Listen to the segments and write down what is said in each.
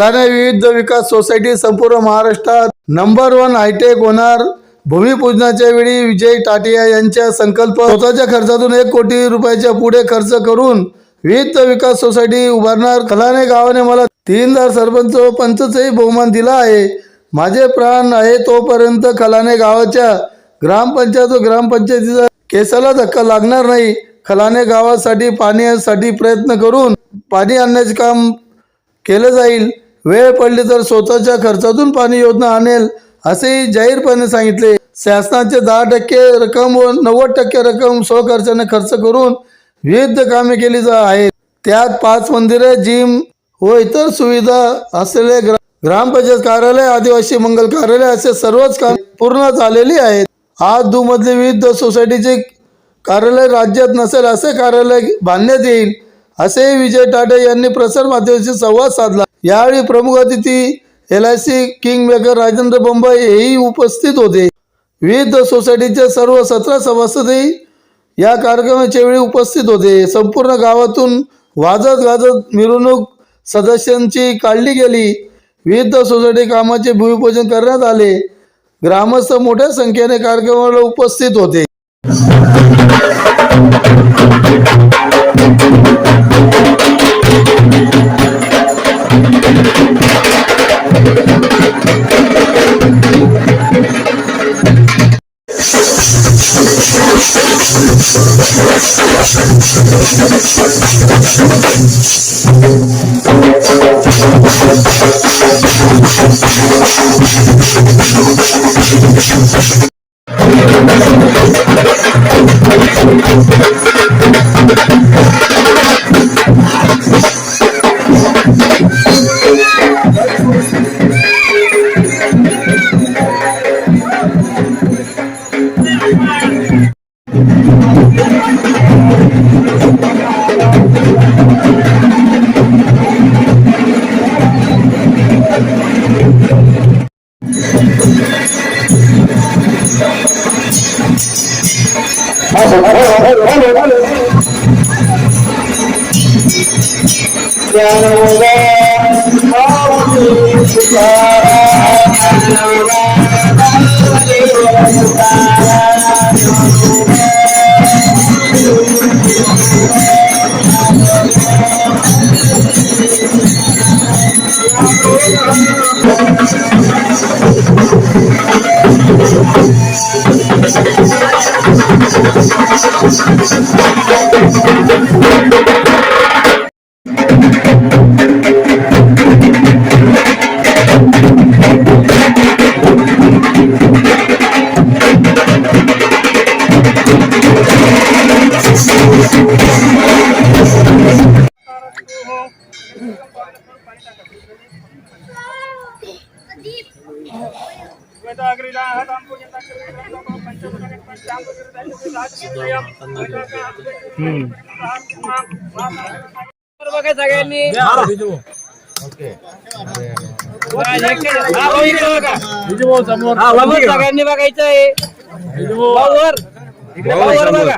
कलाने विविध विकास सोसायटी संपूर्ण महाराष्ट्रात नंबर वन हायटेक होणार. भूमिपूजनाच्या वेळी विजय टाटिया यांच्या संकल्प स्वतःच्या खर्चातून एक कोटी रुपयाच्या पुढे खर्च करून विविध विकास सोसायटी उभारणार. कलाने गावाने मला तीनदार सरपंच व पंचचाही बहुमान दिला आहे. माझे प्राण आहे तोपर्यंत खलाने गावाच्या ग्रामपंचायत व ग्रामपंचायतीचा केसाला धक्का लागणार नाही. खलाने गावासाठी पाण्यासाठी प्रयत्न करून पाणी आणण्याचे काम केलं जाईल. वेळ पडली तर स्वतःच्या खर्चातून पाणी योजना आणेल असेही जाहीरपणे सांगितले. शासनाचे दहा टक्के रक्कम व नव्वद टक्के रक्कम स्वखर्चाने खर्च करून विविध कामे केली जा आहेत. त्यात पाच मंदिरे जिम व इतर सुविधा असलेले ग्रा ग्रामपंचायत कार्यालय आदिवासी मंगल कार्यालय असे सर्वच काम पूर्ण झालेली आहेत. आज दुमधली विविध सोसायटीचे कार्यालय राज्यात नसेल असे कार्यालय बांधण्यात येईल असे विजय टाटे यांनी प्रसार माध्यमांशी संवाद साधला. यावेळी प्रमुख अतिथी L I C king maker Rajendra Bambai हेही उपस्थित होते. विविध सोसायटीच्या सर्व सतरा सभासदही या कार्यक्रमाच्या वेळी उपस्थित होते. संपूर्ण गावातून वाजत गाजत मिरवणूक सदस्यांची काढली गेली. विविध सोसायटी कामाचे भूमिपूजन करण्यात आले. ग्रामस्थ मोठ्या संख्येने कार्यक्रमाला उपस्थित होते. Ya no voy भाऊ इकडे बघा. हा, भाऊ सगळ्यांनी बघायचं आहे भाऊवर इकडे भाऊवर बघा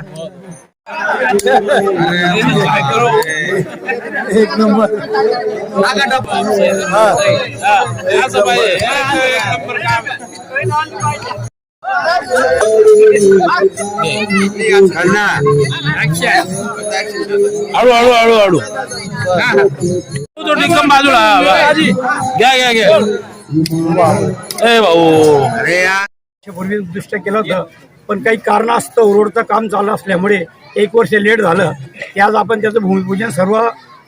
एक नंबर हळू हळू हळू हळू तो टिकम बाजूला घ्या घ्या घ्या. ए भाऊ. अरे पूर्वी उद्दिष्ट केलं होतं पण काही कारणास्तव रोडचं काम चालू असल्यामुळे एक वर्ष लेट झालं. ते आज आपण त्याचं भूमिपूजन सर्व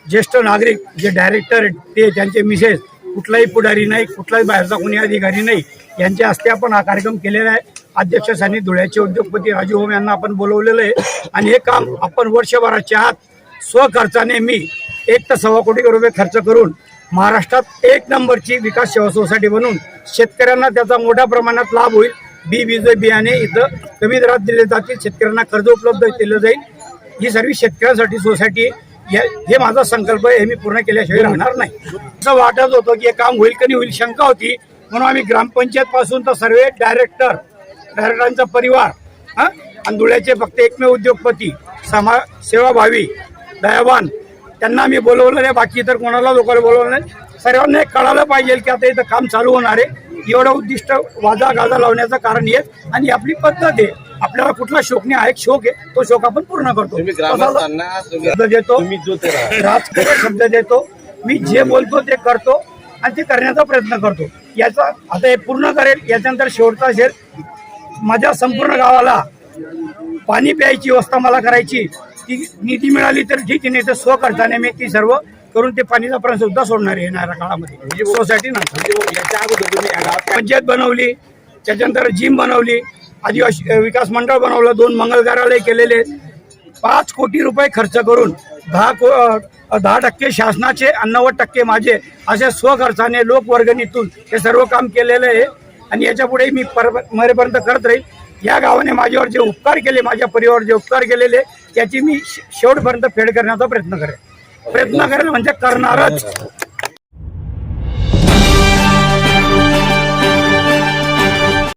ज्येष्ठ नागरिक जे डायरेक्टर आहेत ते त्यांचे मिसेस कुठलाही पुढारी नाही कुठलाही बाहेरचा कोणी अधिकारी नाही यांच्या हस्ते आपण हा कार्यक्रम केलेला आहे. अध्यक्षस्थानी धुळ्याचे उद्योगपती राजू होम यांना आपण बोलवलेलं आहे. आणि हे काम आपण वर्षभराच्या आत स्वखर्चाने मी एक तर सव्वा कोटी रुपये खर्च करून महाराष्ट्रात एक नंबरची विकास सेवा सोसायटी बनवून शेतकऱ्यांना त्याचा मोठ्या प्रमाणात लाभ होईल. बी बीज बियाणे इथं कमी दरात दिले जातील. शेतकऱ्यांना कर्ज उपलब्ध केलं जाईल. ही सर्व शेतकऱ्यांसाठी सोसायटी या- हे माझा संकल्प आहे. हे मी पूर्ण केल्याशिवाय राहणार नाही. असं वाटत होतं की हे काम होईल की नाही होईल शंका होती. म्हणून आम्ही ग्रामपंचायत पासून तर सर्व डायरेक्टर डायरेक्टरांचा परिवार हा? आणि धुळ्याचे फक्त एकमेव उद्योगपती समाज सेवाभावी दयावान त्यांना आम्ही बोलवलं नाही बाकी इतर कोणाला लोकांना बोलवलं नाही. सर्वांना हे कळालं पाहिजे की आता इथं काम चालू होणार आहे. एवढं उद्दिष्ट वाजा गाजा लावण्याचं कारण हेच. आणि आपली पद्धत आहे. आपल्याला कुठला शोक नाही हा एक शोक आहे. तो शोक आपण पूर्ण करतो. शब्द देतो. राजकीय शब्द देतो. मी जे बोलतो ते करतो आणि ते करण्याचा प्रयत्न करतो. याचा आता हे पूर्ण करेल याच्यानंतर शेवटचा असेल माझ्या संपूर्ण गावाला पाणी प्यायची व्यवस्था मला करायची. ती निधी मिळाली तर ठीक आहे नाही तर स्वखर्चाने मी ती सर्व करून ते पाणीचा प्रश्न सुद्धा सोडणार आहे येणाऱ्या काळामध्ये. सोसायटी नंतर पंचायत बनवली त्याच्यानंतर जिम बनवली आदिवासी विकास मंडळ बनवलं दोन मंगल कार्यालय केलेले. पाच कोटी रुपये खर्च करून दहा को दहा टक्के शासनाचे अण्णवद नव्वद टक्के माझे असे स्वखर्चाने लोकवर्गणीतून हे सर्व काम केलेलं आहे. आणि याच्यापुढे मी पर मरेपर्यंत करत राहील. या गावाने माझ्यावर जे उपकार केले माझ्या परिवार जे उपकार केलेले त्याची मी शेवटपर्यंत फेड करण्याचा प्रयत्न करेन. प्रयत्न करेल म्हणजे करणारच.